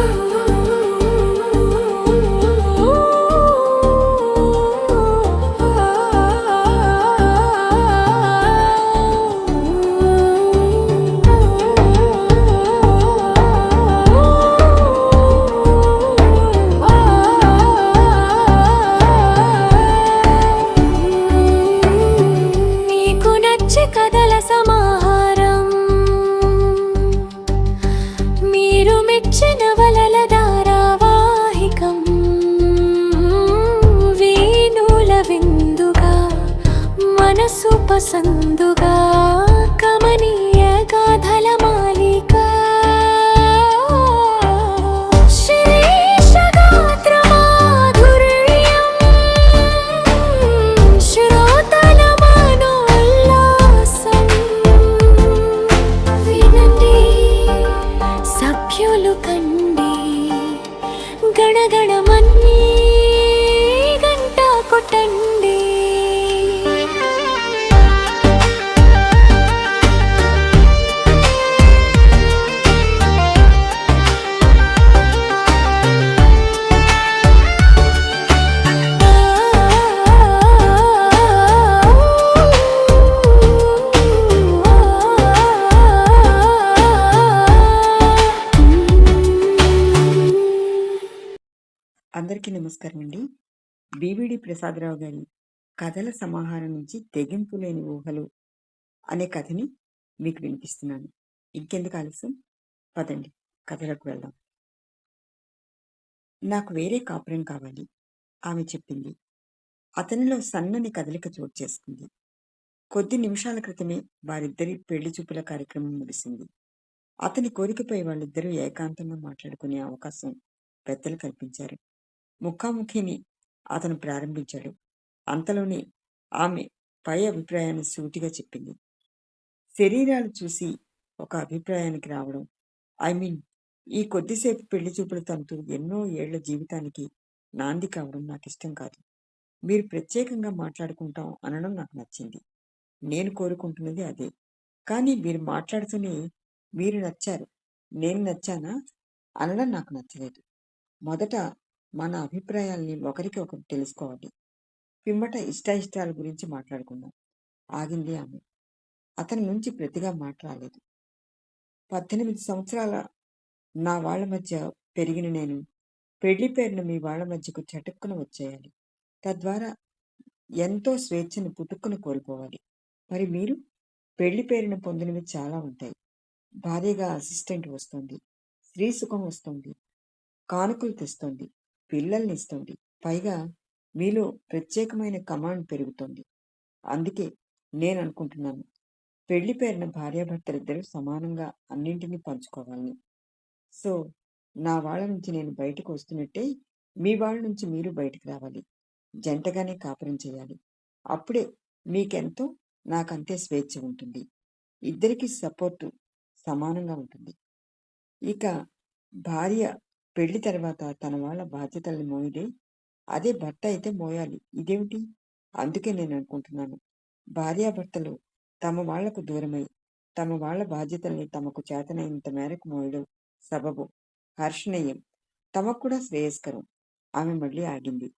నీకు పసందుగా కమనీ అందరికీ నమస్కారం అండి. బీవీడి ప్రసాదరావు గారి కథల సమాహారం నుంచి తెగింపు లేని ఊహలు అనే కథని మీకు వినిపిస్తున్నాను. ఇంకెందుకు ఆలస్యం? పదండి కథలకు వెళ్దాం. నాకు వేరే కాపురం కావాలి ఆమె చెప్పింది. అతనిలో సన్నని కదలిక చోటు చేసుకుంది. కొద్ది నిమిషాల క్రితమే వారిద్దరి పెళ్ళి చూపుల కార్యక్రమం ముగిసింది. అతని కోరికపై వాళ్ళిద్దరూ ఏకాంతంగా మాట్లాడుకునే అవకాశం పెద్దలు కల్పించారు. ముఖాముఖిని అతను ప్రారంభించాడు. అంతలోనే ఆమె పై అభిప్రాయాన్ని సూటిగా చెప్పింది. శరీరాలు చూసి ఒక అభిప్రాయానికి రావడం ఐ మీన్ ఈ కొద్దిసేపు పెళ్ళి చూపుల తంతు ఎన్నో ఏళ్ళ జీవితానికి నాంది కావడం నాకు ఇష్టం కాదు. మీరు ప్రత్యేకంగా మాట్లాడుకుంటాం అనడం నాకు నచ్చింది. నేను కోరుకుంటున్నది అదే. కానీ మీరు మాట్లాడుతూనే మీరు నచ్చారు. నేను నచ్చానా? అనడం నాకు నచ్చలేదు. మొదట మన అభిప్రాయాల్ని ఒకరికి ఒకరు తెలుసుకోవాలి. పిమ్మట ఇష్టాయిష్టాల గురించి మాట్లాడుకుందాం. ఆగింది ఆమె. అతని నుంచి ప్రతిగా మాట్లాడలేదు. పద్దెనిమిది సంవత్సరాల నా వాళ్ళ మధ్య పెరిగిన నేను పెళ్ళి పేరును మీ వాళ్ళ మధ్యకు చటుక్కున వచ్చేయాలి. తద్వారా ఎంతో స్వేచ్ఛను పుట్టుక్కున కోల్పోవాలి. మరి మీరు? పెళ్ళి పేరున పొందినవి చాలా ఉంటాయి. భారీగా అసిస్టెంట్ వస్తుంది. స్త్రీ సుఖం వస్తుంది. కానుకలు తెస్తుంది. పిల్లల్ని ఇస్తుంది. పైగా మీలో ప్రత్యేకమైన కమాండ్ పెరుగుతోంది. అందుకే నేను అనుకుంటున్నాను పెళ్ళి పేరిన భార్యాభర్తలిద్దరూ సమానంగా అన్నింటినీ పంచుకోవాలని. సో నా వాళ్ళ నుంచి నేను బయటకు వస్తున్నట్టే మీ వాళ్ళ నుంచి మీరు బయటకు రావాలి. జంటగానే కాపురం చేయాలి. అప్పుడే మీకెంతో నాకంతే స్వేచ్ఛ ఉంటుంది. ఇద్దరికి సపోర్టు సమానంగా ఉంటుంది. ఇక భార్య పెళ్ళి తర్వాత తన వాళ్ళ బాధ్యతల్ని మోయదే అదే భర్త అయితే మోయాలి. ఇదేమిటి? అందుకే నేను అనుకుంటున్నాను. భార్యాభర్తలు తమ వాళ్ళకు దూరమై తమ వాళ్ళ బాధ్యతల్ని తమకు చేతనైనంత మేరకు మోయడం సబబు హర్షణీయం. తమకు కూడా శ్రేయస్కరం. ఆమె మళ్ళీ ఆగింది.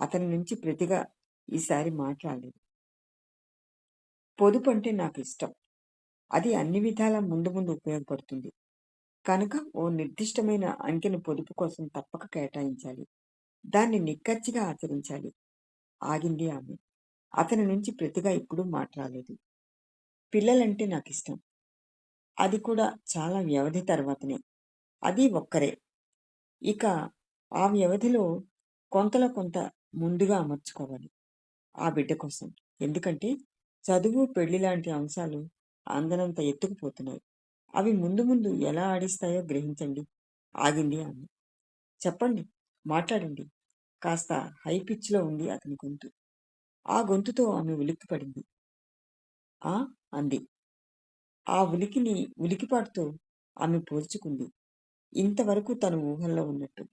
అతని నుంచి ప్రతిగా ఈసారి మాట్లాడలేదు. పొదుపు అంటే నాకు ఇష్టం. అది అన్ని విధాల ముందు ముందు ఉపయోగపడుతుంది. కనుక ఓ నిర్దిష్టమైన అంకెను పొదుపు కోసం తప్పక కేటాయించాలి. దాన్ని నిక్కచ్చిగా ఆచరించాలి. ఆగింది ఆమె. అతని నుంచి ప్రతిగా ఇప్పుడు మాట్లాడలేదు పిల్లలంటే నాకు ఇష్టం అది కూడా చాలా వ్యవధి తర్వాతనే. అది ఒక్కరే. ఇక ఆ వ్యవధిలో కొంతలో కొంత ముందుగా అమర్చుకోవాలి ఆ బిడ్డ కోసం. ఎందుకంటే చదువు పెళ్ళి లాంటి అంశాలు అందనంత ఎత్తుకుపోతున్నాయి. అవి ముందు ముందు ఎలా ఆడిస్తాయో గ్రహించండి. ఆగింది ఆమె. చెప్పండి మాట్లాడండి. కాస్త హై పిచ్లో ఉంది అతని గొంతు. ఆ గొంతుతో ఆమె ఉలిక్కిపడింది. ఆ? అంది. ఆ ఉలికిని ఉలికిపాటుతో ఆమె పోల్చుకుంది. ఇంతవరకు తను ఊహల్లో ఉన్నట్టు.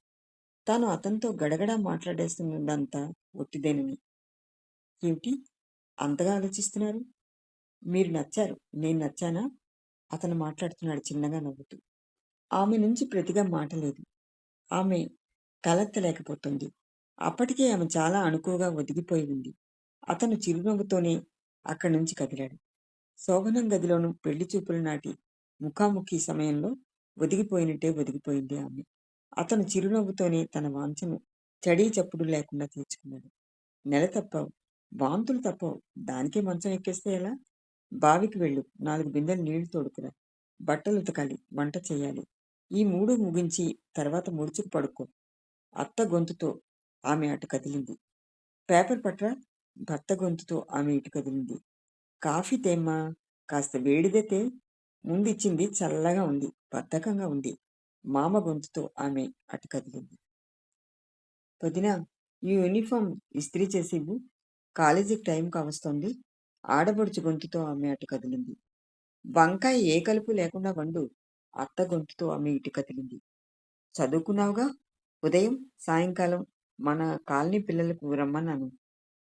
తాను అతనితో గడగడా మాట్లాడేస్తున్నదంతా ఒట్టిదేనని. ఏమిటి? అంతగా ఆలోచిస్తున్నారు? మీరు నచ్చారు. నేను నచ్చానా? అతను మాట్లాడుతున్నాడు చిన్నగా నవ్వుతూ. ఆమె నుంచి ప్రతిగా మాటలేదు ఆమె తలెత్తలేకపోతుంది. అప్పటికే ఆమె చాలా అణుకువగా ఒదిగిపోయి ఉంది. అతను చిరునవ్వుతోనే అక్కడి నుంచి కదిలాడు. శోభనం గదిలోను పెళ్ళి చూపుల నాటి ముఖాముఖి సమయంలో ఒదిగిపోయినట్టే ఒదిగిపోయింది ఆమె. అతను చిరునవ్వుతోనే తన వాంఛను చడీ చప్పుడు లేకుండా తీర్చుకున్నాడు. నెల తప్పవు వాంతులు తప్పవు దానికే మంచం ఎక్కేస్తే ఎలా? బావికి వెళ్ళు. నాలుగు బిందెలు నీళ్ళు తోడుకురా. బట్టలు ఉతకాలి వంట చేయాలి. ఈ మూడు ముగించి తర్వాత ముడుచుకు పడుకో. అత్త గొంతుతో ఆమె అటు కదిలింది. పేపర్ పట్ర? భర్త గొంతుతో ఆమె ఇటు కదిలింది. కాఫీ తేమ్మా. కాస్త వేడిదైతే ముందిచ్చింది చల్లగా ఉంది. బద్ధకంగా ఉంది. మామ గొంతుతో ఆమె అటు కదిలింది. పొదిన ఈ యూనిఫామ్ ఇస్త్రీ చేసి కాలేజీకి టైం కావస్తోంది. ఆడబడుచు గొంతుతో ఆమె అటు కదిలింది. వంకాయ ఏ కలుపు లేకుండా వండు అత్త గొంతుతో ఆమె ఇటు కదిలింది. చదువుకున్నావుగా? ఉదయం సాయంకాలం మన కాలనీ పిల్లలకు రమ్మన్నాను.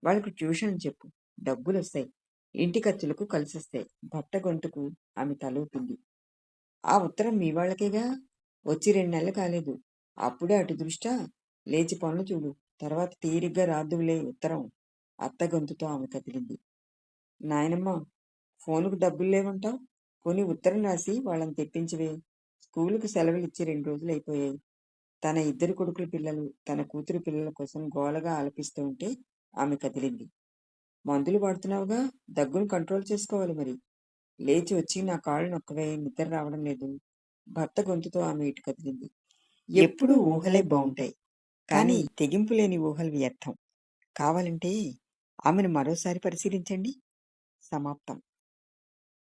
వాళ్ళకు ట్యూషన్ చెప్పు డబ్బులు వస్తాయి ఇంటి ఖర్చులకు కలిసొస్తాయి. భర్త గొంతుకు ఆమె తలూపింది ఆ ఉత్తరం మీ వాళ్ళకేగా? వచ్చి రెండు నెలలు కాలేదు. అప్పుడే అటు దృష్టా లేచి పనులు చూడు. తర్వాత తీరిగ్గా రాదులే ఉత్తరం. అత్త గొంతుతో ఆమె కదిలింది. నాయనమ్మ ఫోనుకు డబ్బులు లేవంటావు కొని ఉత్తరం రాసి వాళ్ళని తెప్పించవే స్కూలుకు సెలవులు ఇచ్చి రెండు రోజులు అయిపోయాయి. తన ఇద్దరు కొడుకుల పిల్లలు తన కూతురు పిల్లల కోసం గోలగా ఆలపిస్తూ ఉంటే ఆమె కదిలింది. మందులు వాడుతున్నావుగా? దగ్గును కంట్రోల్ చేసుకోవాలి మరి. లేచి వచ్చి నా కాళ్ళు నొక్కవే నిద్ర రావడం లేదు. భర్త గొంతుతో ఆమె ఇటు కదిలింది. ఎప్పుడూ ఊహలే బాగుంటాయి కానీ తెగింపు లేని ఊహలు వ్యర్థం. కావాలంటే ఆమెను మరోసారి పరిశీలించండి. సమాప్తం.